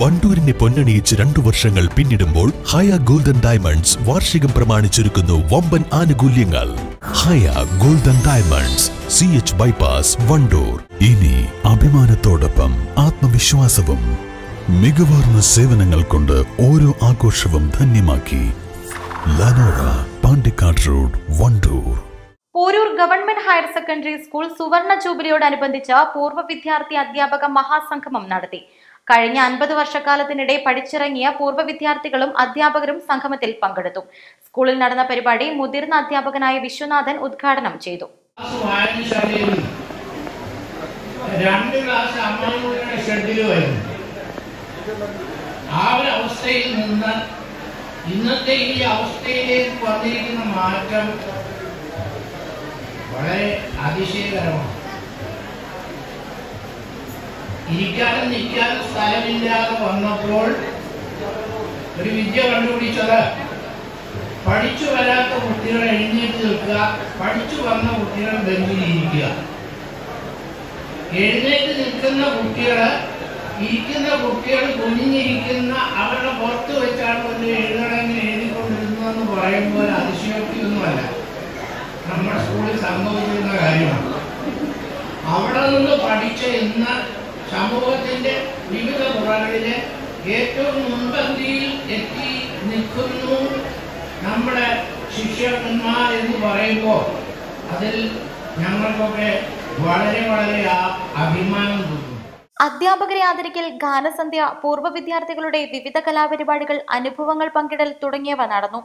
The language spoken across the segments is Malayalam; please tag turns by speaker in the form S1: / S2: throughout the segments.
S1: വണ്ടൂരിനെ പൊന്നണിയിച്ച് രണ്ടു വർഷങ്ങൾ പിന്നിടുമ്പോൾ ഹയ ഗോൾഡൻ ഡയമണ്ട്സ് വാർഷികം പ്രമാണിച്ചൊരുക്കുന്നു വമ്പൻ ആനുകൂല്യങ്ങൾ. Haya golden diamonds C H bypass Wandoor. ഇനി അഭിമാനത്തോടൊപ്പം ആത്മവിശ്വാസവും മികവാർന്ന സേവനങ്ങൾ കൊണ്ട് ഓരോ ആഘോഷവും ധന്യമാക്കി. Lanora Pandikkad road Wandoor.
S2: Poroor government higher secondary school സുവർണ ജൂബിലിയോടനുബന്ധിച്ച് പൂർവ വിദ്യാർത്ഥി അധ്യാപക മഹാസംഗമം നടത്തി. കഴിഞ്ഞ അൻപത് വർഷക്കാലത്തിനിടെ പഠിച്ചിറങ്ങിയ പൂർവ വിദ്യാർത്ഥികളും അധ്യാപകരും സംഗമത്തിൽ പങ്കെടുത്തു. സ്കൂളിൽ നടന്ന പരിപാടി മുതിർന്ന അധ്യാപകനായ വിശ്വനാഥൻ ഉദ്ഘാടനം ചെയ്തു.
S3: രണ്ട് ക്ലാസ് നിന്ന് ഇന്നത്തെ ഈ അവസ്ഥയിലേക്ക് വന്നിരിക്കുന്ന മാറ്റം വളരെ അതിശയകരമാണ്. ഇരിക്കാനും നിൽക്കാനും സ്ഥലമില്ലാതെ വന്നപ്പോൾ ഒരു വിദ്യ കണ്ടുപിടിച്ചത്. പഠിച്ചു വരാത്ത കുട്ടികൾ എഴുന്നേറ്റ് നിൽക്കുക പഠിച്ചു വന്ന കുട്ടികൾ ബന്ധിയിരിക്കുക എഴുന്നേറ്റ് നിൽക്കുന്ന കുട്ടികൾ ഇരിക്കുന്ന കുട്ടികൾ കുഞ്ഞിരിക്കുന്ന അവരുടെ പുറത്ത് വെച്ചാണ് ഒരു എഴുതണമെങ്കിൽ എഴുതിക്കൊണ്ടിരുന്നതെന്ന് പറയുമ്പോൾ അതിശയോക്തിയൊന്നുമല്ല. നമ്മുടെ സ്കൂളിൽ സംഭവിച്ചിരുന്ന കാര്യമാണ്. അവിടെ നിന്ന് പഠിച്ച ഇന്ന് സമൂഹത്തിന്റെ വിവിധ മുറകളിലെ ഏറ്റവും മുൻപന്തിയിൽ എത്തി നിൽക്കുന്നു നമ്മുടെ ശിഷ്യന്മാർ എന്ന് പറയുമ്പോൾ അതിൽ ഞങ്ങൾക്കൊക്കെ വളരെ വളരെ അഭിമാനം തോന്നുന്നു
S2: അധ്യാപകരെ ആദരിക്കൽ ഗാനസന്ധ്യ പൂർവ വിദ്യാർത്ഥികളുടെ വിവിധ കലാപരിപാടികൾ അനുഭവങ്ങൾ പങ്കിടൽ തുടങ്ങിയവ നടന്നു.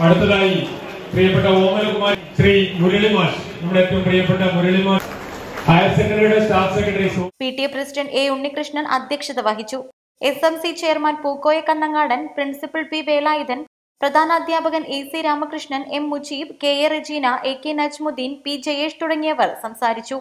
S4: അടുത്തതായി പ്രിയപ്പെട്ട ഓമനകുമാർ ശ്രീ മുരളിമാഷ് നമ്മുടെ ഏറ്റവും പ്രിയപ്പെട്ട മുരളിമാഷ് higher സെക്കൻഡറിയുടെ staff secretary
S2: P T A president A Unnikrishnan അധ്യക്ഷത വഹിച്ചു. S M C chairman Pookoya Kannangadan principal P Velayudhan പ്രധാനാധ്യാപകൻ A C Ramakrishnan M Mujeeb K A Rajeena A K Najmuddeen P Jayesh തുടങ്ങിയവർ സംസാരിച്ചു.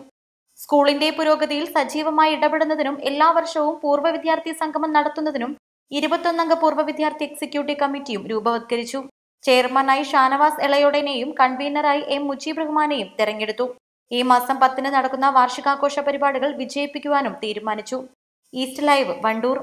S2: സ്കൂളിന്റെ പുരോഗതിയിൽ സജീവമായി ഇടപെടുന്നതിനും എല്ലാ വർഷവും പൂർവ വിദ്യാർത്ഥി സംഗമം നടത്തുന്നതിനും ഇരുപത്തൊന്നംഗ പൂർവ വിദ്യാർത്ഥി എക്സിക്യൂട്ടീവ് കമ്മിറ്റിയും രൂപവത്കരിച്ചു. ചെയർമാനായി ഷാനവാസ് എളയോടനെയും കൺവീനറായി എം മുജീബ് റഹ്മാനെയും തെരഞ്ഞെടുത്തു. ഈ മാസം പത്തിന് നടക്കുന്ന വാർഷികാഘോഷ പരിപാടികൾ വിജയിപ്പിക്കുവാനും തീരുമാനിച്ചു. East Live Wandoor.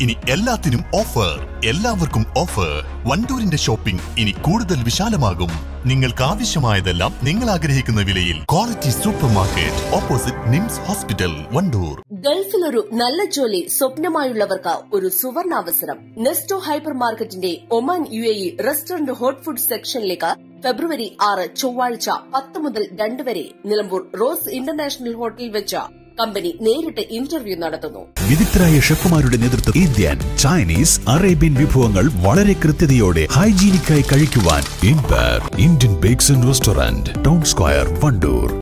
S1: ഇനി എല്ലാത്തിനും ഓഫർ എല്ലാവർക്കും ഓഫർ വണ്ടൂരിന്റെ ഷോപ്പിംഗ് ഇനി കൂടുതൽ വിശാലമാകും. നിങ്ങൾക്ക് ആവശ്യമായതെല്ലാം നിങ്ങൾ ആഗ്രഹിക്കുന്ന വിലയിൽ. Quality supermarket opposite NIMS hospital Wandoor.
S5: ഗൾഫിലൊരു നല്ല ജോലി സ്വപ്നമായുള്ളവർക്ക് ഒരു സുവർണാവസരം. നെസ്റ്റോ ഹൈപ്പർ മാർക്കറ്റിന്റെ Oman U A restaurant hot food സെക്ഷനിലേക്ക് ഫെബ്രുവരി ആറ് ചൊവ്വാഴ്ച പത്ത് മുതൽ രണ്ട് വരെ. നിലമ്പൂർ റോസ് ഇന്റർനാഷണൽ ഹോട്ടലിൽ വെച്ച് കമ്പനി നേരിട്ട് ഇന്റർവ്യൂ നടത്തുന്നു.
S1: വിദഗ്ധരായ ഷെഫുമാരുടെ നേതൃത്വം ഇന്ത്യൻ ചൈനീസ് അറേബ്യൻ വിഭവങ്ങൾ വളരെ കൃത്യതയോടെ ഹൈജീനിക്കായി കഴിക്കുവാൻ Indian bakes and restaurant town square Wandoor.